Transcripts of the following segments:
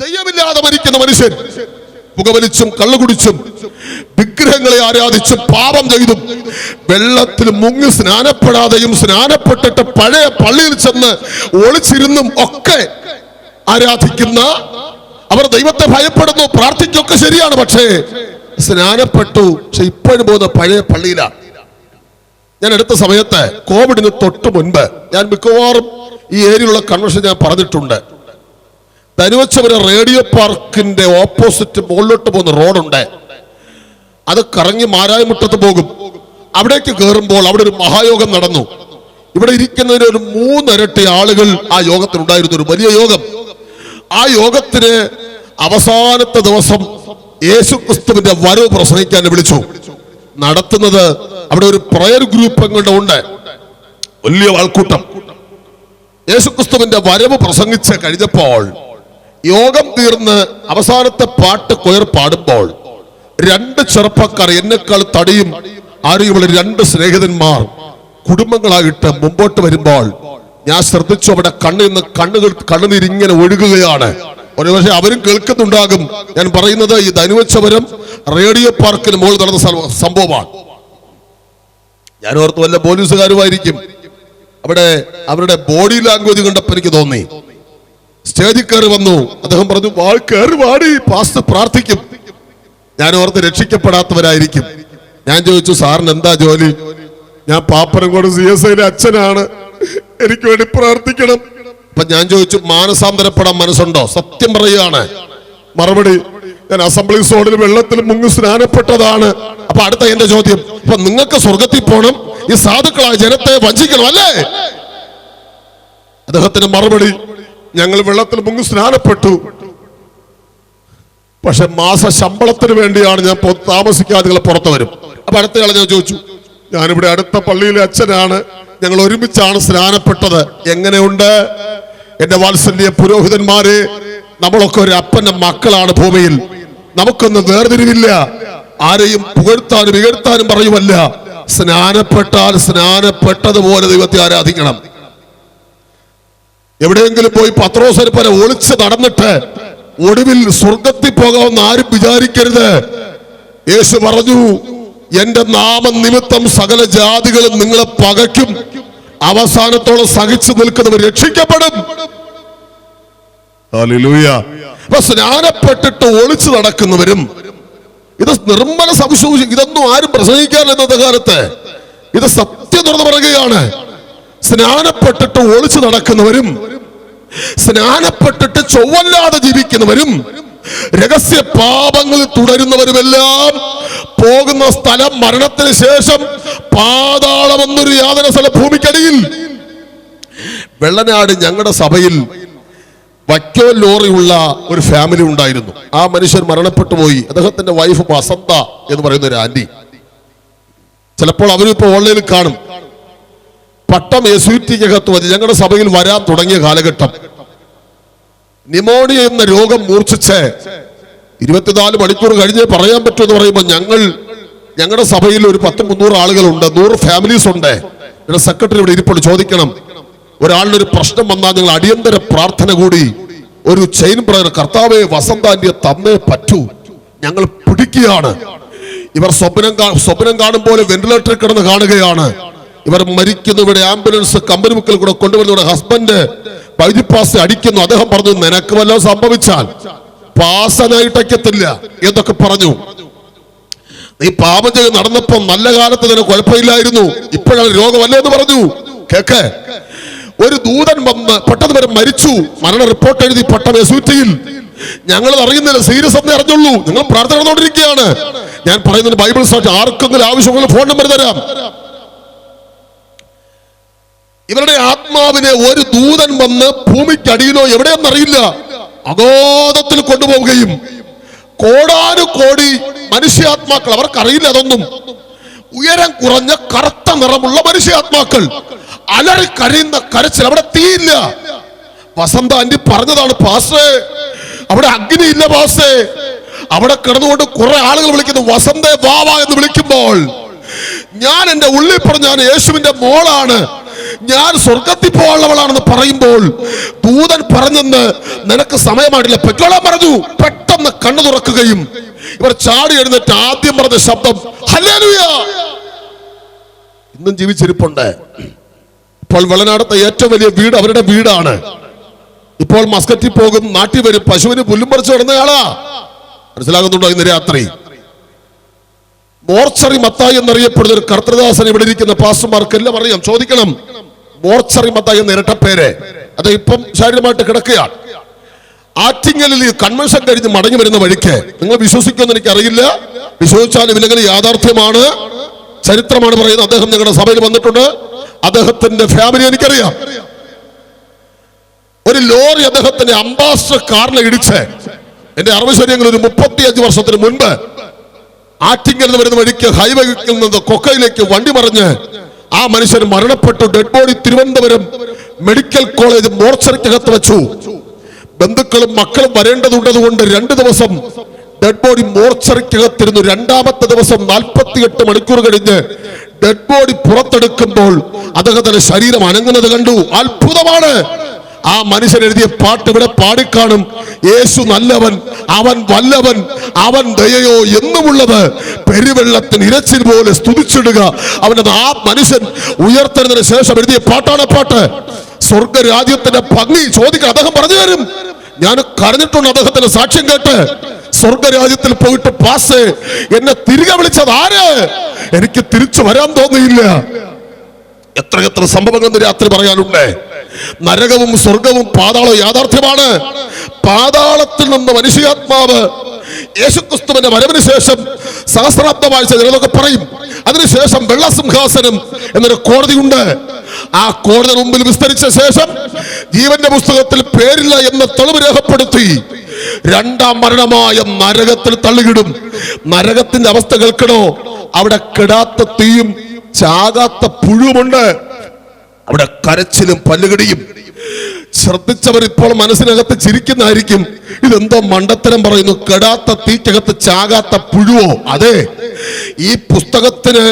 ദൈവമില്ലാതെ മരിക്കുന്ന മനുഷ്യൻ പുകവലിച്ചും കള്ളുകുടിച്ചും വിഗ്രഹങ്ങളെ ആരാധിച്ചും പാപം ചെയ്തും വെള്ളത്തിൽ മുങ്ങി സ്നാനപ്പെടാതെയും സ്നാനപ്പെട്ടിട്ട് പഴയ പള്ളിയിൽ ചെന്ന് ഒളിച്ചിരുന്നും ഒക്കെ ആരാധിക്കുന്ന അവർ ദൈവത്തെ ഭയപ്പെടുന്നു പ്രാർത്ഥിക്കൊക്കെ ശരിയാണ് പക്ഷേ സ്നാനപ്പെട്ടു. പക്ഷെ ഇപ്പോഴും പോകുന്ന പഴയ പള്ളിയിലാണ് ഞാൻ എടുത്ത സമയത്ത് കോവിഡിന് തൊട്ട് മുൻപ് ഞാൻ മിക്കവാറും ഈ ഏരിയയിലുള്ള കൺവെൻഷൻ ഞാൻ പറഞ്ഞിട്ടുണ്ട്. തനുവച്ചവര് റേഡിയോ പാർക്കിന്റെ ഓപ്പോസിറ്റ് മുകളിലോട്ട് പോകുന്ന റോഡുണ്ട്. അത് കറങ്ങി മാരായമുട്ടത്ത് പോകും. അവിടേക്ക് കയറുമ്പോൾ അവിടെ ഒരു മഹായോഗം നടന്നു. ഇവിടെ ഇരിക്കുന്നതിന് ഒരു മൂന്നിരട്ടി ആളുകൾ ആ യോഗത്തിനുണ്ടായിരുന്നു ഒരു വലിയ യോഗം. ആ യോഗത്തിന് അവസാനത്തെ ദിവസം യേശു ക്രിസ്തുവിന്റെ വരവ് പ്രസംഗിക്കാൻ വിളിച്ചു. നടത്തുന്നത് അവിടെ ഒരു പ്രയർ ഗ്രൂപ്പ് എങ്ങോട്ട് ഉണ്ട്. വലിയ ആൾക്കൂട്ടം. യേശുക്രിസ്തുവിന്റെ വരവ് പ്രസംഗിച്ച് കഴിഞ്ഞപ്പോൾ യോഗം തീർന്ന് അവസാനത്തെ പാട്ട് കൊയർ പാടുമ്പോൾ രണ്ട് ചെറുപ്പക്കാർ എന്നെക്കാൾ തടിയും ആരെയുമുള്ള രണ്ട് സ്നേഹിതന്മാർ കുടുംബങ്ങളായിട്ട് മുമ്പോട്ട് വരുമ്പോൾ ഞാൻ ശ്രദ്ധിച്ചു അവിടെ കണ്ണിൽ നിന്ന് കണ്ണുകൾ കണ്ണുനീരിങ്ങനെ ഒഴുകുകയാണ്. ഒരുപക്ഷെ അവരും കേൾക്കുന്നുണ്ടാകും. ഞാൻ പറയുന്നത് ഈ ധനുവച്ചവരം റേഡിയോ പാർക്കിന് മുകളിൽ നടന്ന സംഭവമാണ്. ഞാൻ ഓർത്ത് വല്ല പോലീസുകാരുമായിരിക്കും. അവിടെ അവരുടെ ബോഡി ലാംഗ്വേജ് കണ്ടപ്പോൾ എനിക്ക് തോന്നി. സ്റ്റേജിൽ കയറി വന്നു. അദ്ദേഹം പറഞ്ഞു വാൾ കയറി വാടി പാസ്റ്റ് പ്രാർത്ഥിക്കും. ഞാൻ ഓർത്ത് രക്ഷിക്കപ്പെടാത്തവരായിരിക്കും. ഞാൻ ചോദിച്ചു സാറിന് എന്താ ജോലി? ഞാൻ പാപ്പനംകോട് സി എസ് ഐയിലെ അച്ഛനാണ്. എനിക്ക് വേണ്ടി പ്രാർത്ഥിക്കണം. അപ്പൊ ഞാൻ ചോദിച്ചു മാനസാന്തരപ്പെടാൻ മനസ്സുണ്ടോ? സത്യം പറയുകയാണ്. മറുപടി ഞാൻ അസംബ്ലി സോണിൽ വെള്ളത്തിൽ മുങ്ങി സ്നാനപ്പെട്ടതാണ്. അപ്പൊ അടുത്ത എന്റെ ചോദ്യം അപ്പൊ നിങ്ങൾക്ക് സ്വർഗത്തിൽ പോകണം ഈ സാധുക്കളായ ജനത്തെ വഞ്ചിക്കണം അല്ലേ? അദ്ദേഹത്തിന്റെ മറുപടി ഞങ്ങൾ വെള്ളത്തിൽ മുങ്ങി സ്നാനപ്പെട്ടു. പക്ഷെ മാസ ശമ്പളത്തിന് വേണ്ടിയാണ് ഞാൻ താമസിക്കാതെ നിങ്ങൾ പുറത്തു വരും. അപ്പൊ അടുത്തയാളെ ഞാൻ ചോദിച്ചു ഞാനിവിടെ അടുത്ത പള്ളിയിലെ അച്ഛനാണ്. ഞങ്ങൾ ഒരുമിച്ചാണ് സ്നാനപ്പെട്ടത്. എങ്ങനെയുണ്ട്? എന്റെ വാത്സല്യ പുരോഹിതന്മാരെ നമ്മളൊക്കെ ഒരു അപ്പന്റെ മക്കളാണ് ഭൂമിയിൽ. നമുക്കൊന്നും വേർതിരിവില്ല. ആരെയും പുകഴ്ത്താനും ഉയർത്താനും പറയുമല്ല സ്നാനപ്പെട്ടാൽ സ്നാനപ്പെട്ടതുപോലെ ദൈവത്തെ ആരാധിക്കണം. എവിടെയെങ്കിലും പോയി പത്രോസരി പോലെ ഒളിച്ച് നടന്നിട്ട് ഒടുവിൽ സ്വർഗത്തിൽ പോകാമെന്ന് ആരും വിചാരിക്കരുത്. യേശു പറഞ്ഞു എന്റെ നാമനിമിത്തം സകല ജാതികളും നിങ്ങളെ പകയ്ക്കും. അവസാനത്തോളം സഹിച്ചു നിൽക്കുന്നവർ രക്ഷിക്കപ്പെടും. അപ്പൊ സ്നാനപ്പെട്ടിട്ട് ഒളിച്ചു നടക്കുന്നവരും ഇത് നിർമ്മല സംശോധിച്ചു ഇതൊന്നും ആരും പ്രസംഗിക്കാറില്ല ഇന്നത്തെ കാലത്ത്. ഇത് സത്യം തുറന്നു പറയുകയാണ്. സ്നാനപ്പെട്ടിട്ട് ഒളിച്ചു നടക്കുന്നവരും സ്നാനപ്പെട്ടിട്ട് ചൊവ്വല്ലാതെ ജീവിക്കുന്നവരും രഹസ്യ പാപങ്ങളിൽ തുടരുന്നവരുമെല്ലാം പോകുന്ന സ്ഥലം മരണത്തിന് ശേഷം പാതാളമെന്നൊരു യാതന സ്ഥല ഭൂമിക്കടിയിൽ. വെള്ളനാട് ഞങ്ങളുടെ സഭയിൽ വക്കോ ലോറിയുള്ള ഒരു ഫാമിലി ഉണ്ടായിരുന്നു. ആ മനുഷ്യൻ മരണപ്പെട്ടു പോയി. അദ്ദേഹത്തിന്റെ വൈഫ് വസന്ത എന്ന് പറയുന്ന ഒരു ആന്റി ചിലപ്പോൾ അവരും ഇപ്പോൾ ഓൺലൈനിൽ കാണും. പട്ടം യസൂറ്റിക്കകത്ത് വന്ന് ഞങ്ങളുടെ സഭയിൽ വരാൻ തുടങ്ങിയ കാലഘട്ടം. നിമോണിയ എന്ന രോഗം മൂർച്ഛിച്ച് ഇരുപത്തിനാല് മണിക്കൂർ കഴിഞ്ഞേ പറയാൻ പറ്റൂ എന്ന് പറയുമ്പോൾ ഞങ്ങൾ ഞങ്ങളുടെ സഭയിൽ ഒരു പത്ത് മുന്നൂറ് ആളുകളുണ്ട് നൂറ് ഫാമിലീസ് ഉണ്ട്. ഞങ്ങളുടെ സെക്രട്ടറി ഇവിടെ ഇരിപ്പുണ്ട് ചോദിക്കണം. ഒരാളുടെ ഒരു പ്രശ്നം വന്നാൽ ഞങ്ങൾ അടിയന്തര പ്രാർത്ഥന കൂടി ഒരു ചെയിൻ പ്രയർ കർത്താവെ വസന്താന്റിയെ തന്നേ പറ്റൂ. ഞങ്ങൾ പിടിക്കുകയാണ്. ഇവർ സ്വപ്നം സ്വപ്നം കാണും പോലെ വെന്റിലേറ്ററിൽ കിടന്ന് കാണുകയാണ്. ഇവർ മരിക്കുന്നു ഇവിടെ ആംബുലൻസ് കമ്പനി മുക്കിൽ കൂടെ കൊണ്ടുവരുന്ന ഹസ്ബൻഡ് ഹസ്ബൻഡ് വൈദ്യപാസ് അടിക്കുന്നു. അദ്ദേഹം പറഞ്ഞു നിനക്ക് വല്ലതും സംഭവിച്ചാൽ പാസനായിട്ടയ്ക്കത്തില്ല എന്നൊക്കെ പറഞ്ഞു. നീ പാപം ചെയ്ത് നടന്നപ്പോ നല്ല കാലത്ത് നിനക്ക് കുഴപ്പമില്ലായിരുന്നു. ഇപ്പോഴാണ് രോഗമല്ലേ എന്ന് പറഞ്ഞു. കേക്ക്. ഒരു ദൂതൻ വന്ന് പെട്ടെന്ന് വരെ മരിച്ചു. മരണ റിപ്പോർട്ട് എഴുതി പട്ടം സൂറ്റിയിൽ. ഞങ്ങൾ അറിയുന്നില്ല സീരിയസ് എന്ന് അറിഞ്ഞുള്ളൂ. നിങ്ങൾ പ്രാർത്ഥന നടന്നുകൊണ്ടിരിക്കുകയാണ്. ഞാൻ പറയുന്നത് ബൈബിൾ സാറ്റ് ആർക്കെങ്കിലും ആവശ്യമുള്ള ഫോൺ നമ്പർ തരാം. ഇവരുടെ ആത്മാവിനെ ഒരു ദൂതൻ വന്ന് ഭൂമിക്കടിയിലോ എവിടെയെന്നറിയില്ല. അഗോധത്തിൽ കൊണ്ടുപോവുകയും കോടാനു കോടി മനുഷ്യാത്മാക്കൾ അവർക്കറിയില്ല അതൊന്നും. ഉയരം കുറഞ്ഞ കറുത്ത നിറമുള്ള മനുഷ്യാത്മാക്കൾ അലറി കരയുന്ന കരച്ചിൽ അവിടെ തീയില്ല. വസന്ത ആന്റി പറഞ്ഞതാണ് പാസ്റ്റേ അവിടെ അഗ്നിയില്ല പാസ്റ്റേ അവിടെ കിടന്നുകൊണ്ട് കുറെ ആളുകൾ വിളിക്കുന്നു വസന്തേ വാവ എന്ന് വിളിക്കുമ്പോൾ ഞാൻ എന്റെ ഉള്ളിൽ പറഞ്ഞ യേശുവിന്റെ മോളാണ്. ഞാൻ സ്വർഗത്തിൽ പോകാനുള്ളവളാണെന്ന് പറയുമ്പോൾ ദൂതൻ പറഞ്ഞെന്ന് നിനക്ക് സമയമായിട്ടില്ല. പെട്ടോളാൻ പറഞ്ഞു. പെട്ടെന്ന് കണ്ണു തുറക്കുകയും ഇവർ ചാടി എഴുന്നേറ്റ് ആദ്യം പറഞ്ഞ ശബ്ദം ഹല്ലേലൂയ! ഇന്നും ജീവിച്ചിരിപ്പുണ്ട്. ഇപ്പോൾ വെള്ളനാടത്തെ ഏറ്റവും വലിയ വീട് അവരുടെ വീടാണ്. ഇപ്പോൾ മസ്കറ്റിൽ പോകും നാട്ടിൽ വരും. പശുവിന് പുല്ലും പറിച്ചു കിടന്നയാളാ മനസ്സിലാകുന്നുണ്ടോ ഇന്ന് രാത്രി? മോർച്ചറി മത്തായി എന്നറിയപ്പെടുന്ന ഒരു കർത്തൃദാസൻ ഇവിടെ ഇരിക്കുന്ന പാസ്റ്റർമാർക്ക് എല്ലാം അറിയാം. ചോദിക്കണം. മോർച്ചറി മത്തായി എന്ന ഇരട്ടപ്പേര് അത് ഇപ്പം ശാരീരമായിട്ട് കിടക്കുകയാണ് ആറ്റിങ്ങലിൽ കൺവെൻഷൻ കഴിഞ്ഞ് മടങ്ങി വരുന്ന വഴിക്ക് നിങ്ങൾ വിശ്വസിക്കുമെന്ന് എനിക്ക് അറിയില്ല വിശ്വസിച്ചാലും ഇല്ലെങ്കിൽ യാഥാർത്ഥ്യമാണ്. ചരിത്രമാണ് പറയുന്നത്. അദ്ദേഹം ഞങ്ങളുടെ സഭയിൽ വന്നിട്ടുണ്ട്. അദ്ദേഹത്തിന്റെ ഫാമിലി എനിക്കറിയാം. ഒരു ലോറി അദ്ദേഹത്തിന്റെ അംബാസഡർ കാറിനെ ഇടിച്ച് എന്റെ അറിവ് ശരിയെങ്കിൽ ഒരു മുപ്പത്തിയഞ്ച് വർഷത്തിന് മുൻപ് ആറ്റിങ്ങൽ നിന്ന് വരുന്ന വഴിക്ക് ഹൈവേയിൽ നിന്ന് കൊക്കയിലേക്ക് വണ്ടി മറിഞ്ഞ് ആ മനുഷ്യൻ മരണപ്പെട്ടു dead body Thiruvananthapuram medical college മോർച്ചറിക്കകത്ത് വെച്ചു. ബന്ധുക്കളും മക്കളും വരേണ്ടതുണ്ടതുകൊണ്ട് രണ്ട് ദിവസം ഡെഡ് ബോഡി മോർച്ചറിക്കകത്തിരുന്നു രണ്ടാമത്തെ ദിവസം നാൽപ്പത്തിയെട്ട് മണിക്കൂർ കഴിഞ്ഞ് ഡെഡ് ബോഡി പുറത്തെടുക്കുമ്പോൾ അദ്ദേഹത്തിന്റെ ശരീരം അനങ്ങുന്നത് കണ്ടു. അത്ഭുതമാണ്. ആ മനുഷ്യൻ എഴുതിയ പാട്ട് ഇവിടെ പാടിക്കാണും. യേശു നല്ലവൻ അവൻ വല്ലവൻ അവൻ ദയയോ എന്നുമുള്ളത് പെരുവെള്ളത്തിന് ഇരച്ചിൽ പോലെ സ്തുതിച്ചിടുക. അവനത് ആ മനുഷ്യൻ ഉയർത്തുന്നതിന് ശേഷം എഴുതിയ പാട്ടാണ് പാട്ട്. സ്വർഗരാജ്യത്തിന്റെ ഭംഗി ചോദിക്കുക അദ്ദേഹം പറഞ്ഞു തരും. ഞാൻ കരഞ്ഞിട്ടുണ്ട് അദ്ദേഹത്തിന്റെ സാക്ഷ്യം കേട്ട്. സ്വർഗരാജ്യത്തിൽ പോയിട്ട് പാസ് എന്നെ തിരികെ വിളിച്ചത് ആര്? എനിക്ക് തിരിച്ചു വരാൻ തോന്നിയില്ല. എത്ര എത്ര സംഭവങ്ങൾ രാത്രി പറയാനുണ്ട്. നരകവും സ്വർഗവും പാതാളവും യാഥാർത്ഥ്യമാണ്. പാതാളത്തിൽ നിന്ന് മനുഷ്യാത്മാവ് യേശുക്രിസ്തുവിന്റെ വരവിന് ശേഷം സഹസ്രാബ്ദ ചിലതൊക്കെ പറയും. അതിനുശേഷം വെള്ളസിംഹാസനം എന്നൊരു കോടതിയുണ്ട്. ആ കോടതി മുമ്പിൽ വിസ്തരിച്ച ശേഷം ജീവന്റെ പുസ്തകത്തിൽ പേരില്ല എന്ന തെളിവ് രേഖപ്പെടുത്തി രണ്ടാം മരണമായ നരകത്തിൽ തള്ളിയിടും. നരകത്തിന്റെ അവസ്ഥ കേൾക്കണോ? അവിടെ കെടാത്ത തീയും ചാകാത്ത പുഴുവുമുണ്ട്. അവിടെ കരച്ചിലും പല്ലുകടിയും. ശ്രദ്ധിച്ചവർ ഇപ്പോൾ മനസ്സിനകത്ത് ചിരിക്കുന്നതായിരിക്കും. ഇതെന്തോ മണ്ടത്തരം പറയുന്നു. കെടാത്ത തീറ്റകത്ത് ചാകാത്ത പുഴുവോ? അതെ. ഈ പുസ്തകത്തിന്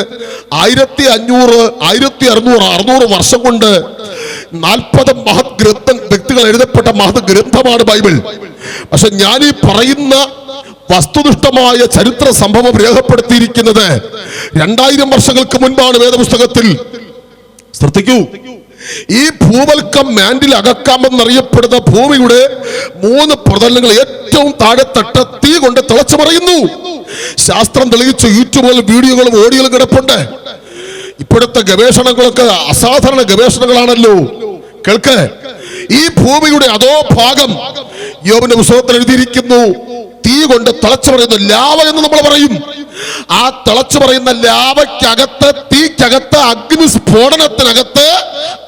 ആയിരത്തി അഞ്ഞൂറ് ആയിരത്തി അറുന്നൂറ് അറുന്നൂറ് വർഷം കൊണ്ട് നാൽപ്പത് മഹത് ഗ്രന്ഥ വ്യക്തികൾ എഴുതപ്പെട്ട മഹത് ഗ്രന്ഥമാണ് ബൈബിൾ. പക്ഷെ ഞാൻ ഈ പറയുന്ന വസ്തുനിഷ്ഠമായ ചരിത്ര സംഭവം രേഖപ്പെടുത്തിയിരിക്കുന്നത് രണ്ടായിരം വർഷങ്ങൾക്ക് മുൻപാണ് വേദപുസ്തകത്തിൽ ശ്രദ്ധിക്കൂ. ഈ ഭൂവൽക്കം മാൻഡിൽ അകക്കാമെന്നറിയപ്പെടുന്ന ഭൂമിയുടെ മൂന്ന് പ്രതലങ്ങൾ ഏറ്റവും താഴെത്തട്ട തീ കൊണ്ട് തിളച്ചു പറയുന്നു ശാസ്ത്രം തെളിയിച്ചു യൂട്യൂബിൽ വീഡിയോകളും ഓഡിയോകളും കിടപ്പുണ്ട്. ഇപ്പോഴത്തെ ഗവേഷണങ്ങളൊക്കെ അസാധാരണ ഗവേഷണങ്ങളാണല്ലോ. കേൾക്ക്. ഈ ഭൂമിയുടെ അതോ ഭാഗം യോബിന്റെ പുസ്തകത്തിൽ എഴുതിയിരിക്കുന്നു. തീ കൊണ്ട് തിളച്ചു പറയുന്നു ലാവ എന്ന് നമ്മൾ പറയും. ആ തിളച്ചു പറയുന്ന ലാവയ്ക്കകത്ത് തീക്കകത്ത് അഗ്നി സ്ഫോടനത്തിനകത്ത്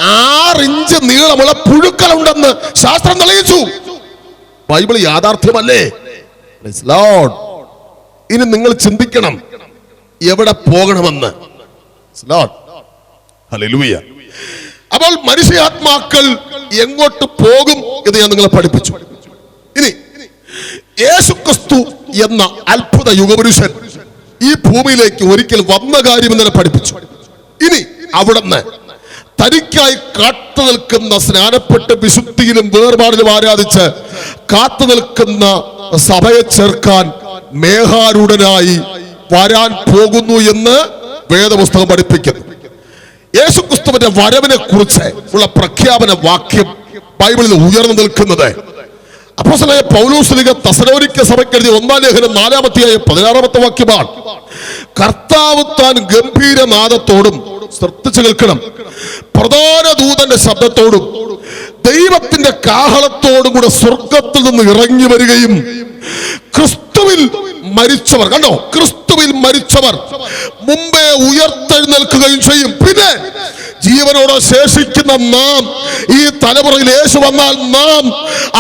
ആറിഞ്ച് നീളമുള്ള പുഴുക്കളുണ്ടെന്ന് ശാസ്ത്രം തെളിയിച്ചു. ബൈബിൾ യാഥാർത്ഥ്യമല്ലേ. ഇനി നിങ്ങൾ ചിന്തിക്കണം എവിടെ പോകണമെന്ന്. അപ്പോൾ മനുഷ്യാത്മാക്കൾ എങ്ങോട്ട് പോകും എന്ന് ഞാൻ നിങ്ങളെ പഠിപ്പിച്ചു. ഇനി യേശുക്രിസ്തു എന്ന അത്ഭുത യുഗപുരുഷൻ ഈ ഭൂമിയിലേക്ക് ഒരിക്കൽ വന്ന കാര്യം ഇന്നലെ പഠിപ്പിച്ചു. ഇനി അവിടുന്ന് തനിക്കായി കാത്തു നിൽക്കുന്ന സ്നാനപ്പെട്ട് വിശുദ്ധിയിലും വേർപാടിലും ആരാധിച്ച് കാത്തു നിൽക്കുന്ന സഭയെ ചേർക്കാൻ മേഹാരൂഢനായി വരാൻ പോകുന്നു എന്ന് വേദപുസ്തകം പഠിപ്പിക്കുന്നു. യേശുക്രിസ്തുവിന്റെ വരവിനെ കുറിച്ച് ഉള്ള പ്രഖ്യാപന വാക്യം ബൈബിളിൽ ഉയർന്നു നിൽക്കുന്നത് അപ്പോസനായ പൗലോസ്ലിക തസലോരിക്ക സഭയ്ക്ക് എഴുതിയ ഒന്നാം ലേഖനം നാലാമത്തെയായ പതിനാറാമത്തെ വാക്യമാണ്. കർത്താവ് താൻ ഗംഭീരനാദത്തോടും ശ്രദ്ധിച്ചു കേൾക്കണം പ്രധാന ദൂതന്റെ ശബ്ദത്തോടും ദൈവത്തിന്റെ കാഹളത്തോടും കൂടെ സ്വർഗത്തിൽ നിന്ന് ഇറങ്ങി വരികയും ക്രിസ്തുവിൽ മരിച്ചവർ. കണ്ടോ? ക്രിസ്തുവിൽ മരിച്ചവർ. മുമ്പേ ഉയർത്തെഴുന്നേൽക്കുകയും ചെയ്യും. പിന്നെ ജീവനോട് ശേഷിക്കുന്ന നാം ഈ തലമുറയിൽ യേശു വന്നാൽ നാം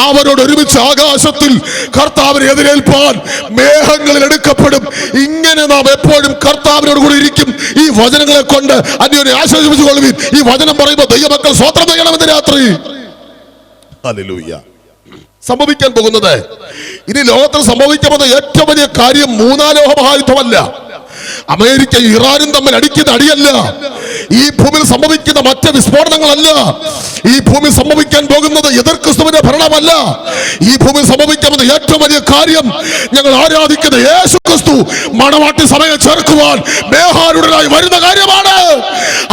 അവരോട് ഒരുമിച്ച് ആകാശത്തിൽ കർത്താവിനെ എതിരേൽപ്പാൻ മേഘങ്ങളിൽ എടുക്കപ്പെടും. ഇങ്ങനെ നാം എപ്പോഴും കർത്താവിനോട് കൂടി ഇരിക്കും. ഈ വചനങ്ങളെ കൊണ്ട് അന്യോനെ ആശ്വസിപ്പിച്ചു കൊള്ളുവിൻ ഈ വചനം പറയുമ്പോൾ ദൈവമക്കൾ സ്വത്രം ചെയ്യണമെന്ന് രാത്രി. സംഭവിക്കാൻ പോകുന്നത് ഇനി ലോകത്തിൽ സംഭവിക്കാൻ പോകുന്ന ഏറ്റവും വലിയ കാര്യം മൂന്നാലോഹ മഹായുദ്ധമല്ല. അമേരിക്ക ഇറാനും തമ്മിൽ അടിക്കുന്ന അടിയല്ല. ഈ ഭൂമിയിൽ സംഭവിക്കുന്ന മറ്റ് വിസ്ഫോടനങ്ങളല്ല. ഈ ഭൂമി സംഭവിക്കാൻ പോകുന്നത് എതിർ ക്രിസ്തുവിന്റെ ഭരണമല്ല. ഈ ഭൂമി സംഭവിക്കുന്നത് ഏറ്റവും വലിയ കാര്യം ഞങ്ങൾ ആരാധിക്കുന്ന യേശു ക്രിസ്തു മണവാട്ടി സമയം ചേർക്കുവാൻ മേഹാരുടനായി വരുന്ന കാര്യമാണ്.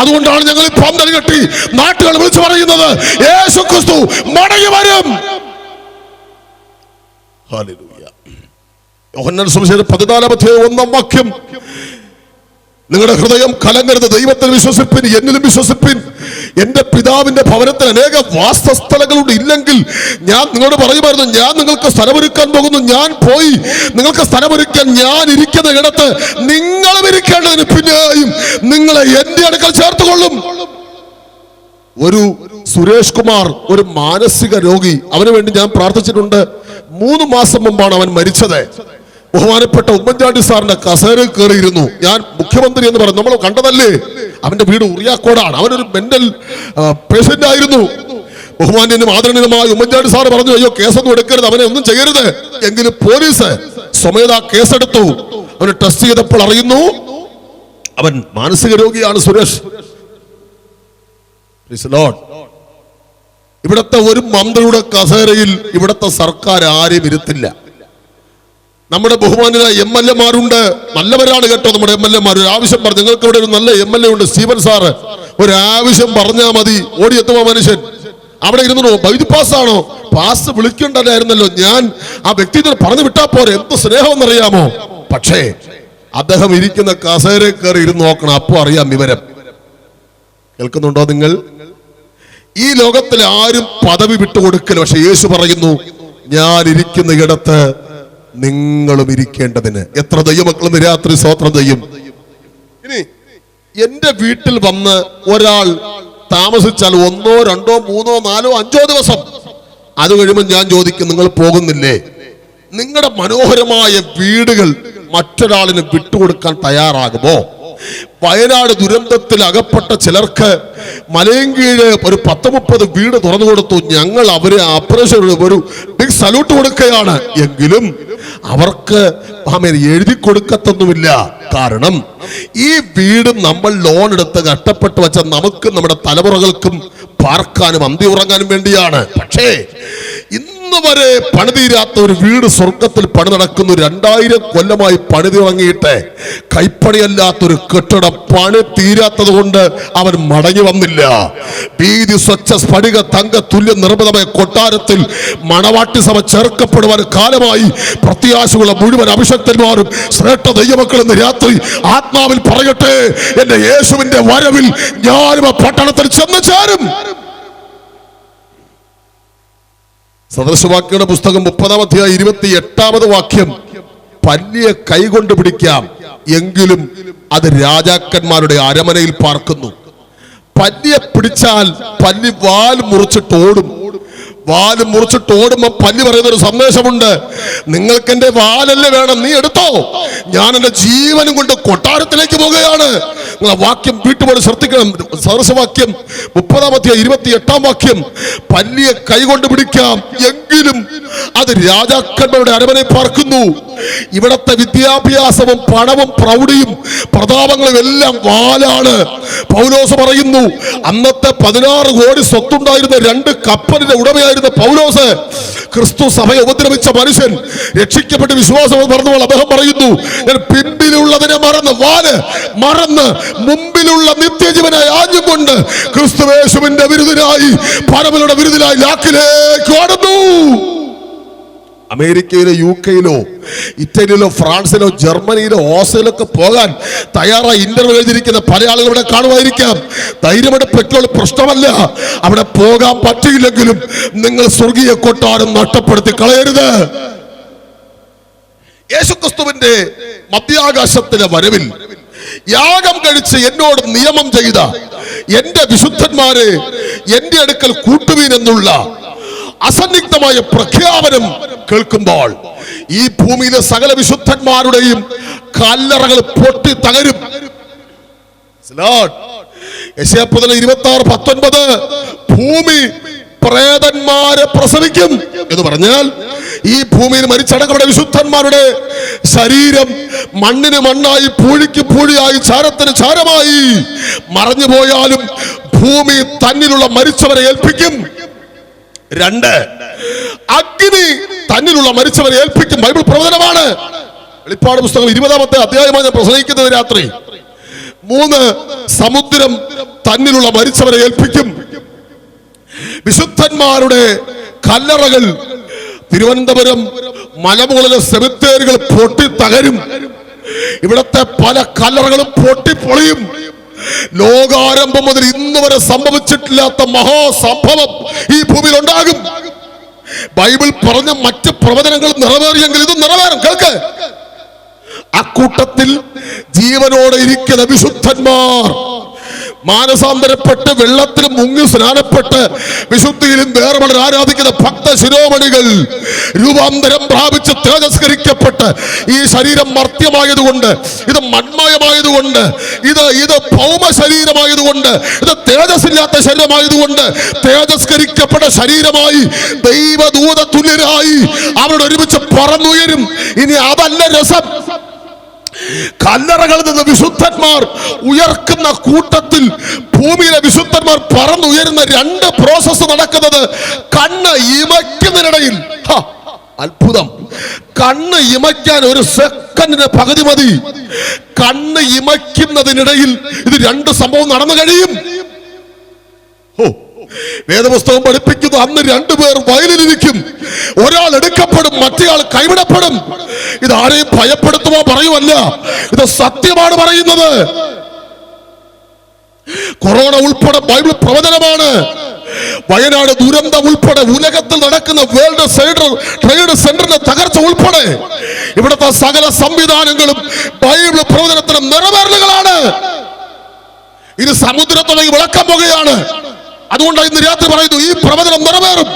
അതുകൊണ്ടാണ് ഞങ്ങൾ ഈ പന്തൽ കെട്ടി നാട്ടുകൾ വിളിച്ചു പറയുന്നത് യേശു ക്രിസ്തു മടങ്ങി വരും. ഒന്നാം വാക്യം. നിങ്ങളുടെ ഹൃദയം കലങ്ങരുത് ദൈവത്തിൽ വിശ്വസിപ്പിൻ എന്നിലും വിശ്വസിപ്പിൻ. എന്റെ പിതാവിന്റെ ഭവനത്തിൽ അനേക വാസസ്ഥലങ്ങളുണ്ട്. ഇല്ലെങ്കിൽ ഞാൻ നിങ്ങളോട് പറയുമായിരുന്നു ഞാൻ നിങ്ങൾക്ക് സ്ഥലമൊരുക്കാൻ പോകുന്നു ഞാൻ പോയി. നിങ്ങൾക്ക് സ്ഥലമൊരുക്കാൻ ഞാൻ ഇരിക്കുന്ന ഇടത്ത് നിങ്ങളും ഇരിക്കേണ്ടതിന് പിന്നെയും നിങ്ങളെ എന്റെ അടുക്കൽ ചേർത്തുകൊള്ളും. ഒരു സുരേഷ് കുമാർ ഒരു മാനസിക രോഗി അവന് വേണ്ടി ഞാൻ പ്രാർത്ഥിച്ചിട്ടുണ്ട്. മൂന്ന് മാസം മുമ്പാണ് അവൻ മരിച്ചത്. ബഹുമാനപ്പെട്ട ഉമ്മൻചാണ്ടി സാറിന്റെ കസേരയിൽ കയറിയിരുന്നു. ഞാൻ മുഖ്യമന്ത്രി എന്ന് പറഞ്ഞു. നമ്മൾ കണ്ടതല്ലേ? അവന്റെ വീട് ഉറിയാക്കോടാണ്. അവനൊരു മെന്റൽ പേഷ്യന്റ് ആയിരുന്നു. ബഹുമാന്യനും ആദരണീയനുമായ ഉമ്മൻചാണ്ടി സാർ പറഞ്ഞു അയ്യോ കേസൊന്നും എടുക്കരുത്. അവനെ ഒന്നും ചെയ്യരുത്. എങ്കിലും പോലീസ് സ്വമേധ കേസെടുത്തു. അവന് ടെസ്റ്റ് ചെയ്തപ്പോൾ അറിയുന്നു അവൻ മാനസിക രോഗിയാണ് സുരേഷ്. ഇവിടത്തെ ഒരു മന്ത്രിയുടെ കസേരയിൽ ഇവിടത്തെ സർക്കാർ ആരെയും ഇരുത്തില്ല. നമ്മുടെ ബഹുമാനിത എം എൽ എമാരുണ്ട് നല്ലവരാണ് കേട്ടോ നമ്മുടെ എം എൽ എമാർ ഒരു ആവശ്യം പറഞ്ഞു നിങ്ങൾക്ക് ഇവിടെ ഒരു നല്ല എം എൽ എ ഉണ്ട് സ്റ്റീവൻ സാറ്. ഒരു ആവശ്യം പറഞ്ഞാൽ മതി. ഓടിയെത്തുമോ മനുഷ്യൻ. അവിടെ ഇരുന്നോ? പാസ് ആണോ പാസ് വിളിക്കേണ്ടതായിരുന്നല്ലോ ഞാൻ. ആ വ്യക്തി പറഞ്ഞു വിട്ടാ പോരെ. എന്ത് സ്നേഹമെന്നറിയാമോ? പക്ഷേ അദ്ദേഹം ഇരിക്കുന്ന കസേര കയറി ഇരുന്ന് നോക്കണം. അപ്പോ അറിയാം വിവരം. കേൾക്കുന്നുണ്ടോ നിങ്ങൾ? ഈ ലോകത്തിൽ ആരും പദവി വിട്ടുകൊടുക്കില്ല പക്ഷെ യേശു പറയുന്നു ഞാൻ ഇരിക്കുന്ന ഇടത്ത് നിങ്ങളും ഇരിക്കേണ്ടതിന്. എത്ര ദൈവമക്കളും രാത്രി സ്വോത്രം ചെയ്യും. ഇനി എന്റെ വീട്ടിൽ വന്ന് ഒരാൾ താമസിച്ചാൽ ഒന്നോ രണ്ടോ മൂന്നോ നാലോ അഞ്ചോ ദിവസം. അത് കഴിയുമ്പോൾ ഞാൻ ചോദിക്കും നിങ്ങൾ പോകുന്നില്ലേ? നിങ്ങളുടെ മനോഹരമായ വീടുകൾ മറ്റൊരാളിന് വിട്ടുകൊടുക്കാൻ തയ്യാറാകുമോ? വയനാട് ദുരന്തത്തിൽ അകപ്പെട്ട ചിലർക്ക് മലയങ്കീഴ് ഒരു പത്ത് മുപ്പത് വീട് തുറന്നു കൊടുത്തു. ഞങ്ങൾ അവരെ ഓപ്പറേഷൻ ഒരു ബിഗ് സല്യൂട്ട് കൊടുക്കുകയാണ്. എങ്കിലും അവർക്ക് ആമേൻ എഴുതി കൊടുക്കത്തൊന്നുമില്ല. കാരണം ഈ വീട് നമ്മൾ ലോൺ എടുത്ത് കഷ്ടപ്പെട്ട് വെച്ച നമുക്ക് നമ്മുടെ തലമുറകൾക്കും പാർക്കാനും അന്തി ഉറങ്ങാനും വേണ്ടിയാണ്. പക്ഷേ ഇന്ന് വരെ പണിതീരാത്ത ഒരു വീട് സ്വർഗത്തിൽ പണി നടക്കുന്നു. രണ്ടായിരം കൊല്ലമായി പണി തുടങ്ങിയിട്ട് കൈപ്പണിയല്ലാത്തൊരു കെട്ടിടം പണി തീരാത്തത് കൊണ്ട് അവൻ മടങ്ങി വന്നില്ല. വീതി സ്വച്ഛ സ്ഫടിക തങ്ക തുല്യ നിർമ്മിതമായ കൊട്ടാരത്തിൽ മണവാട്ടി സഭ ചേർക്കപ്പെടുവാൻ കാലമായി പ്രത്യാശയുള്ള മുഴുവൻ അഭിഷക്തന്മാരും ശ്രേഷ്ഠ ദൈവമക്കൾ ഇന്ന് രാത്രി ആത്മാവിൽ പറയട്ടെ എന്റെ യേശുവിന്റെ വരവിൽ ഞാനും പട്ടണത്തിൽ ചെന്ന് ചേരും. സദൃശവാക്യയുടെ പുസ്തകം മുപ്പതാം അധ്യായം ഇരുപത്തി എട്ടാമത് വാക്യം. പല്ലിയെ കൈകൊണ്ട് പിടിക്കാം എങ്കിലും അത് രാജാക്കന്മാരുടെ അരമനയിൽ പാർക്കുന്നു. പല്ലിയെ പിടിച്ചാൽ പല്ലി വാൽ മുറിച്ചിട്ട് ഓടും. വാൽ മുറിച്ചിട്ട് ഓടുമ്പോ പല്ലി പറയുന്ന ഒരു സന്ദേശമുണ്ട്. നിങ്ങൾക്ക് എന്റെ വാലല്ലേ വേണം നീ എടുത്തോ. ഞാൻ എന്റെ ജീവനും കൊണ്ട് കൊട്ടാരത്തിലേക്ക് പോകുകയാണ്. വാക്യം വീട്ടുപോലെ ശ്രദ്ധിക്കണം. സദൃശവാക്യം മുപ്പതാമത്തെ ഇരുപത്തി എട്ടാം വാക്യം. പല്ലിയെ കൈകൊണ്ട് പിടിക്കാം. എങ്കിലും അത് രാജാക്കന്മാരുടെ അരമനെ പാർക്കുന്നു. ഇവിടത്തെ വിദ്യാഭ്യാസവും പണവും പ്രൗഢിയും പ്രതാപങ്ങളും എല്ലാം വാലാണ്. പൗലോസ് പറയുന്നു അന്നത്തെ പതിനാറ് കോടി സ്വത്തുണ്ടായിരുന്ന രണ്ട് കപ്പലിന്റെ ഉടമയായിരുന്ന പൗലോസ് ക്രിസ്തു സഭയെ ഉപദ്രവിച്ച മനുഷ്യൻ. രക്ഷിക്കപ്പെട്ട് വിശ്വാസം പറഞ്ഞപ്പോൾ അദ്ദേഹം പറയുന്നു ഞാൻ പിമ്പിലുള്ളതിനെ മറന്ന് വാൽ മറന്ന് മുമ്പിലുള്ള നിത്യജീവനായി ആഞ്ഞുകൊണ്ട് ക്രിസ്തുവേശുവിന്റെ വിരുദിനായി പരമലയുടെ വിരുദിനായി ലാക്കിലേക്ക് ഓടുന്നു. അമേരിക്കയിലോ യു കെയിലോ ഇറ്റലിയിലോ ഫ്രാൻസിലോ ജർമ്മനിയിലോ ഓസ്ട്രേലിയയിലൊക്കെ പോകാൻ തയ്യാറായി ഇന്റർവ്യൂ എഴുതിയിരിക്കുന്ന പല ആളുകൾ ഇവിടെ കാണുമായിരിക്കാം. പെട്രോൾ പ്രശ്നമല്ല. അവിടെ പോകാൻ പറ്റിയില്ലെങ്കിലും നിങ്ങൾ സ്വർഗീയ കൊട്ടാരം നഷ്ടപ്പെടുത്തി കളയരുത്. യേശുക്രിസ്തുവിന്റെ മധ്യാകാശത്തിലെ വരവിൽ യാഗം കഴിച്ച് എന്നോട് നിയമം ചെയ്ത എന്റെ വിശുദ്ധന്മാരെ എന്റെ അടുക്കൽ കൂട്ടുവീൻ എന്നുള്ള അസന്നിഗ്ധമായ പ്രഖ്യാപനം കേൾക്കുമ്പോൾ ഈ ഭൂമിയിലെ സകല വിശുദ്ധന്മാരുടെയും കല്ലറകൾ പൊട്ടി തകരും. ഇരുപത്തി ആറ് പത്തൊൻപത്. ഭൂമി പ്രേതന്മാരെ പ്രസവിക്കും എന്ന് പറഞ്ഞാൽ ഈ ഭൂമിയിൽ മരിച്ചടക്കപ്പെട്ട വിശുദ്ധന്മാരുടെ ശരീരം മണ്ണിന് മണ്ണായി പൂഴിക്ക് പൂഴിയായി ചാരത്തിന് ചാരമായി മറഞ്ഞു പോയാലും ഭൂമി തന്നിലുള്ള മരിച്ചവരെ ഏൽപ്പിക്കും. രണ്ട് അഗ്നി തന്നിലുള്ള മരിച്ചവരെ ഏൽപ്പിക്കും. ബൈബിൾ പ്രവചനമാണ്. വെളിപ്പാട് പുസ്തകം ഇരുപതാമത്തെ അധ്യായമാണ് ഞാൻ പ്രസംഗിക്കുന്നത് രാത്രി. മൂന്ന് സമുദ്രം തന്നിലുള്ള മരിച്ചവരെ ഏൽപ്പിക്കും. വിശുദ്ധന്മാരുടെ കല്ലറകൾ തിരുവനന്തപുരം മലമുകളിലെ സെമിത്തേരികൾ പൊട്ടി തകരും ഇവിടത്തെ പല കല്ലറകളും പൊട്ടിപ്പൊളിയും. ലോകാരംഭം മുതൽ ഇന്ന് വരെ സംഭവിച്ചിട്ടില്ലാത്ത മഹാസംഭവം ഈ ഭൂമിയിൽ ഉണ്ടാകും. ബൈബിൾ പറഞ്ഞ മറ്റ് പ്രവചനങ്ങൾ നിറവേറിയെങ്കിൽ ഇത് നിറവേറും. കേൾക്ക്. അക്കൂട്ടത്തിൽ ജീവനോടെ ഇരിക്കുന്ന വിശുദ്ധന്മാർ മാനസാന്തരപ്പെട്ട് വെള്ളത്തിൽ മുങ്ങി സ്നാനപ്പെട്ട് വിശുദ്ധിയിലും വേർപെടൽ ആരാധിക്കുന്ന ഭക്ത ശിരോമണികൾ രൂപാന്തരം പ്രാപിച്ച് തേജസ്കരിക്കപ്പെട്ട് ഈ ശരീരം മർത്യമായതുകൊണ്ട് ഇത് മൺമയമായതുകൊണ്ട് ഇത് ഇത് ഭൗമ ശരീരമായതുകൊണ്ട് ഇത് തേജസ്സില്ലാത്ത ശരീരമായതുകൊണ്ട് തേജസ്കരിക്കപ്പെട്ട ശരീരമായി ദൈവദൂത തുല്യരായി അവരോട് ഒരുമിച്ച് പറന്നുയരും. ഇനി അതല്ല രസം. കല്ലറകളിൽ നിന്ന് വിശുദ്ധന്മാർ ഉയർക്കുന്ന കൂട്ടത്തിൽ ഭൂമിയിലെ വിശുദ്ധന്മാർ പറന്നുയരുന്ന രണ്ട് പ്രോസസ്സ് നടക്കുന്നത് കണ്ണ് ഇമയ്ക്കുന്നതിനിടയിൽ. അത്ഭുതം. കണ്ണ് ഇമയ്ക്കാൻ ഒരു സെക്കൻഡിന് പകുതി മതി. കണ്ണ് ഇമയ്ക്കുന്നതിനിടയിൽ ഇത് രണ്ട് സംഭവം നടന്നു കഴിയും. ഓ വേദപുസ്തകം പഠിപ്പിക്കുന്നു. അന്ന് രണ്ടുപേർ വയലിലിരിക്കും. ഒരാൾ എടുക്കപ്പെടും മറ്റേയാൾ കൈവിടപ്പെടും. ഇത് ആരെയും ഭയപ്പെടുത്തുമോ പറയുമല്ല ഇത് സത്യമാണ് പറയുന്നത്. കൊറോണ ഉൾപ്പെടെ ബൈബിൾ പ്രവചനമാണ്. വയനാട് ദുരന്തം ഉൾപ്പെടെ ഉലകത്തിൽ നടക്കുന്ന വേൾഡ് സെന്റർ ട്രേഡ് സെന്ററിന്റെ തകർച്ച ഉൾപ്പെടെ ഇവിടുത്തെ സകല സംവിധാനങ്ങളും ബൈബിൾ പ്രവചനത്തിന് നിറവേറലുകളാണ്. ഇത് സമുദ്രത്തിലേക്ക് വിളക്കം പോകുകയാണ് അതുകൊണ്ടാണ് ഇന്ന് രാത്രി പറയുന്നു ഈ പ്രവചനം നിറവേറും.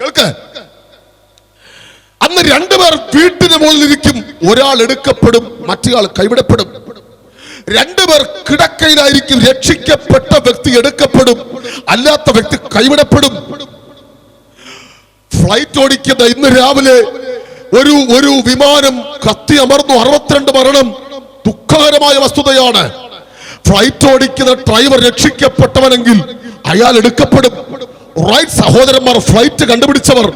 കേൾക്ക്? അന്ന് രണ്ടുപേർ വീട്ടിന് മുകളിലിരിക്കും ഒരാൾ എടുക്കപ്പെടും മറ്റേയാൾ കൈവിടപ്പെടും. രണ്ടുപേർ കിടക്കയിലായിരിക്കും രക്ഷിക്കപ്പെട്ട വ്യക്തി എടുക്കപ്പെടും അല്ലാത്ത വ്യക്തി കൈവിടപ്പെടും. ഫ്ലൈറ്റ് ഓടിക്കുന്ന ഇന്ന് രാവിലെ ഒരു ഒരു വിമാനം കത്തി അമർന്നു അറുപത്തിരണ്ട് മരണം ദുഃഖകരമായ വസ്തുതയാണ്. ഫ്ലൈറ്റ് ഓടിക്കുന്ന ഡ്രൈവർ രക്ഷിക്കപ്പെട്ടവനെങ്കിൽ അയാൾ എടുക്കപ്പെടും. റൈറ്റ് സഹോദരന്മാർ ഫ്ലൈറ്റ് കണ്ടുപിടിച്ചവർ.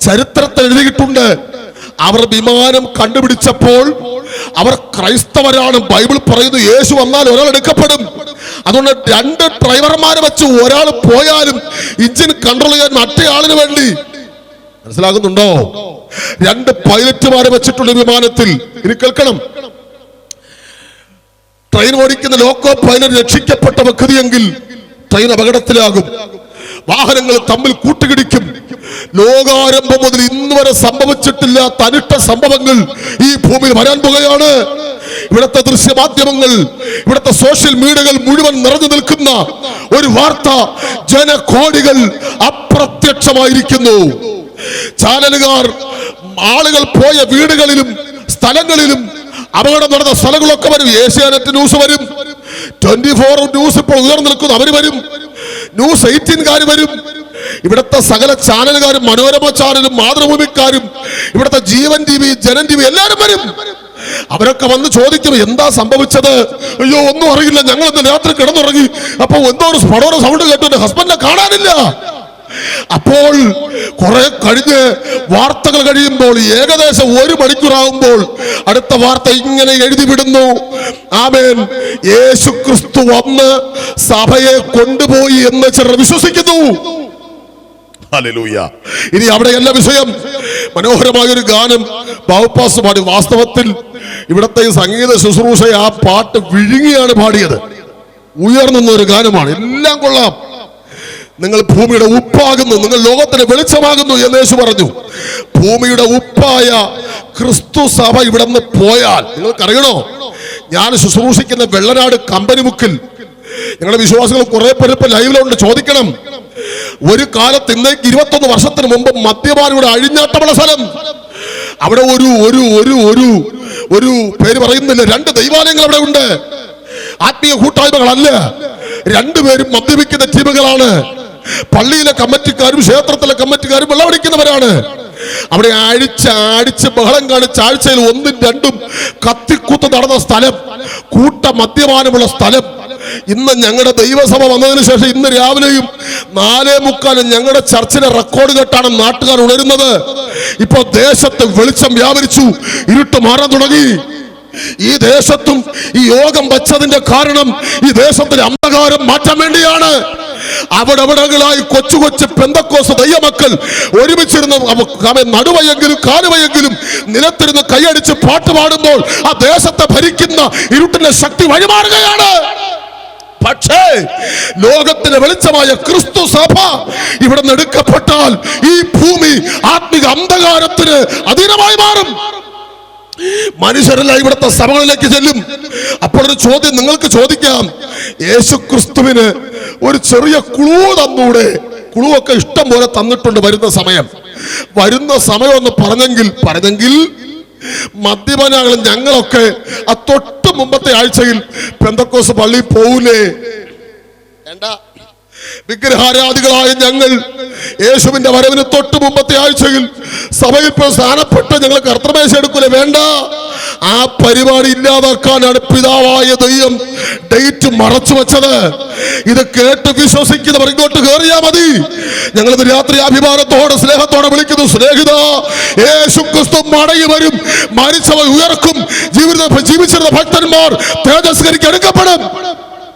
ചരിത്രത്തിൽ എഴുതിയിട്ടുണ്ട്. അവർ വിമാനം കണ്ടുപിടിച്ചപ്പോൾ അവർ ക്രൈസ്തവരാണ്. ബൈബിൾ പറയുന്നു യേശു വന്നാൽ ഒരാൾ എടുക്കപ്പെടും. അതുകൊണ്ട് രണ്ട് ഡ്രൈവർമാരെ വെച്ച് ഒരാൾ പോയാലും ഇഞ്ചിൻ കൺട്രോൾ ചെയ്യാൻ മറ്റേ ആളിന് വേണ്ടി. മനസ്സിലാകുന്നുണ്ടോ? രണ്ട് പൈലറ്റുമാരെ വെച്ചിട്ടുള്ള വിമാനത്തിൽ. ഇനി കേൾക്കണം. ട്രെയിൻ ഓടിക്കുന്ന ലോക്കോ പൈലറ്റ് രക്ഷിക്കപ്പെട്ട വ്യക്തിയെങ്കിൽ ട്രെയിൻ അപകടത്തിലാകും. വാഹനങ്ങൾ തമ്മിൽ കൂട്ടുകിടിക്കും. ലോകാരംഭം മുതൽ ഇന്ന് വരെ സംഭവിച്ചിട്ടില്ലാത്ത അനിഷ്ട സംഭവങ്ങൾ ഈ ഭൂമിയിൽ വരാൻ പോകുകയാണ് ഇവിടുത്തെ ദൃശ്യമാധ്യമങ്ങൾ ഇവിടുത്തെ സോഷ്യൽ മീഡിയകൾ മുഴുവൻ നിറഞ്ഞു നിൽക്കുന്ന ഒരു വാർത്ത ജനകോടികൾ അപ്രത്യക്ഷമായിരിക്കുന്നു. ചാനലുകാർ ആളുകൾ പോയ വീടുകളിലും സ്ഥലങ്ങളിലും അപകടം നടന്ന സ്ഥലങ്ങളൊക്കെ വരും. ഏഷ്യാനെറ്റ് ന്യൂസ് വരും. ട്വന്റി ഫോർ ന്യൂസ് ഇപ്പോൾ ഉയർന്നു നിൽക്കുന്നു. അവർ വരും. ന്യൂസ് എയ്റ്റീൻകാർ വരും. ഇവിടുത്തെ സകല ചാനലുകാരും മനോരമ ചാനലും മാതൃഭൂമിക്കാരും ഇവിടുത്തെ Jeevan T V Janam T V എല്ലാവരും വരും. അവരൊക്കെ വന്ന് ചോദിക്കും എന്താ സംഭവിച്ചത്? അയ്യോ ഒന്നും അറിയില്ല. ഞങ്ങൾ ഇന്ന് രാത്രി കിടന്നുറങ്ങി. അപ്പൊ എന്തോ ഒരു സ്ഫോടന സൗണ്ട് കേട്ടു. എന്റെ ഹസ്ബൻഡിനെ കാണാനില്ല. അപ്പോൾ കുറെ കഴിഞ്ഞ് വാർത്തകൾ കഴിയുമ്പോൾ ഏകദേശം ഒരു മണിക്കൂറാകുമ്പോൾ അടുത്ത വാർത്ത ഇങ്ങനെ എഴുതി വിടുന്നു ആമേൻ. യേശു ക്രിസ്തു വന്ന് സഭയെ കൊണ്ടുപോയി എന്ന് ചിലർ വിശ്വസിക്കുന്നു. ഇനി അവിടെയല്ല വിഷയം. മനോഹരമായ ഒരു ഗാനം പാവപ്പാസ് പാടി. വാസ്തവത്തിൽ ഇവിടത്തെ സംഗീത ശുശ്രൂഷ ആ പാട്ട് വിഴുങ്ങിയാണ് പാടിയത്. ഉയർന്നുന്ന ഒരു ഗാനമാണ്. എല്ലാം കൊള്ളാം. നിങ്ങൾ ഭൂമിയുടെ ഉപ്പാകുന്നു നിങ്ങൾ ലോകത്തിന് വെളിച്ചമാകുന്നു എന്ന് യേശു പറഞ്ഞു. ഭൂമിയുടെ ഉപ്പായ ക്രിസ്തു സഭ ഇവിടെ നിന്ന് പോയാൽ നിങ്ങൾക്കറിയണോ? ഞാൻ ശുശ്രൂഷിക്കുന്ന വെള്ളനാട് കമ്പനി മുക്കിൽ ഞങ്ങളുടെ വിശ്വാസികൾ കുറെ പേര് ഇപ്പൊ ലൈവിലുണ്ട് ചോദിക്കണം. ഒരു കാലത്ത് ഇന്നേക്ക് ഇരുപത്തൊന്ന് വർഷത്തിന് മുമ്പ് മദ്യപാനിയുടെ അഴിഞ്ഞാട്ടമുള്ള സ്ഥലം. അവിടെ ഒരു ഒരു ഒരു ഒരു ഒരു പേര് പറയുന്നില്ല രണ്ട് ദൈവാലയങ്ങൾ അവിടെ ഉണ്ട്. ആത്മീയ കൂട്ടായ്മകളല്ല. രണ്ടുപേരും മദ്യപിക്കുന്ന ടീമുകളാണ്. പള്ളിയിലെ കമ്മിറ്റിക്കാരും ക്ഷേത്രത്തിലെ കമ്മിറ്റിക്കാരും വെള്ളമടിക്കുന്നവരാണ് അവിടെ അഴിച്ച് അടിച്ച് ബഹളം കാണിച്ച് ആഴ്ചയിൽ ഒന്നും രണ്ടും കത്തിക്കൂത്ത് നടന്ന സ്ഥലം കൂട്ട മദ്യപാനമുള്ള സ്ഥലം. ഇന്ന് ഞങ്ങളുടെ ദൈവസഭ വന്നതിന് ശേഷം ഇന്ന് രാവിലെയും നാലേ മുക്കാലും ഞങ്ങളുടെ ചർച്ചിലെ റെക്കോർഡ് കേട്ടാണ് നാട്ടുകാർ ഉണരുന്നത്. ഇപ്പൊ ദേശത്ത് വെളിച്ചം വ്യാപരിച്ചു ഇരുട്ട് മാറാൻ തുടങ്ങി. ഈ ദേശത്തും ഈ യോഗം വച്ചതിന്റെ കാരണം ഈ ദേശത്തിന്റെ അന്ധകാരം മാറ്റാൻ വേണ്ടിയാണ്. അവിടെവിടങ്ങളായി കൊച്ചു കൊച്ചു പെന്തക്കോസ് ദയ്യമക്കൾ ഒരുമിച്ചിരുന്ന് അവ- നടുവയെങ്കിലും കാലുവയെങ്കിലും നിലത്തിരുന്ന് കൈയടിച്ച് പാട്ട് പാടുമ്പോൾ ആ ദേശത്തെ ഭരിക്കുന്ന ഇരുട്ടിന്റെ ശക്തി വഴിമാറുകയാണ്. പക്ഷേ ലോകത്തിന് വെളിച്ചമായ ക്രിസ്തു സഭ ഇവിടെ നിന്ന് എടുക്കപ്പെട്ടാൽ ഈ ഭൂമി ആത്മിക അന്ധകാരത്തിന് അധീനമായി മാറും. മനുഷ്യരെല്ലാം ഇവിടുത്തെ സഭകളിലേക്ക് ചെല്ലും. അപ്പോൾ ഒരു ചോദ്യം നിങ്ങൾക്ക് ചോദിക്കാം. യേശു ക്രിസ്തുവിന് ഒരു ചെറിയ ക്ലൂ തന്നൂടെ. ക്ലൂ ഒക്കെ ഇഷ്ടം പോലെ തന്നിട്ടുണ്ട് വരുന്ന സമയം. വരുന്ന സമയം ഒന്ന് പറഞ്ഞെങ്കിൽ പറഞ്ഞെങ്കിൽ മദ്യപനാകളും ഞങ്ങളൊക്കെ ആ തൊട്ട് മുമ്പത്തെ ആഴ്ചയിൽ പെന്തക്കോസ് പള്ളി പോവൂലേ? വേണ്ട. വിഗ്രഹാരാധികളായ ഞങ്ങൾ യേശുവിന്റെ വരവിന് തൊട്ട് മുമ്പത്തെ ആഴ്ചയിൽ സഭയിൽ സ്ഥാനപ്പെട്ട് ഞങ്ങൾ കർത്തമേശ എടുക്കൂല? വേണ്ട. ആ പരിപാടി ഇല്ലാതാക്കാനാണ് പിതാവായ ദൈവം ഡേറ്റ് മറച്ചു വെച്ചത്. ഇത് കേട്ട് വിശ്വസിക്കുന്നവർ ഇങ്ങോട്ട് കയറിയാ മതി. ഞങ്ങളിത് രാത്രി അഭിമാനത്തോടെ സ്നേഹത്തോടെ വിളിക്കുന്നു. സ്നേഹിത യേശുക്രിസ്തു മടങ്ങി വരും. മരിച്ചവ ഉയർക്കും. ജീവിത ജീവിച്ചിരുന്ന ഭക്തന്മാർ തേജസ്കരിക്ക് എടുക്കപ്പെടും.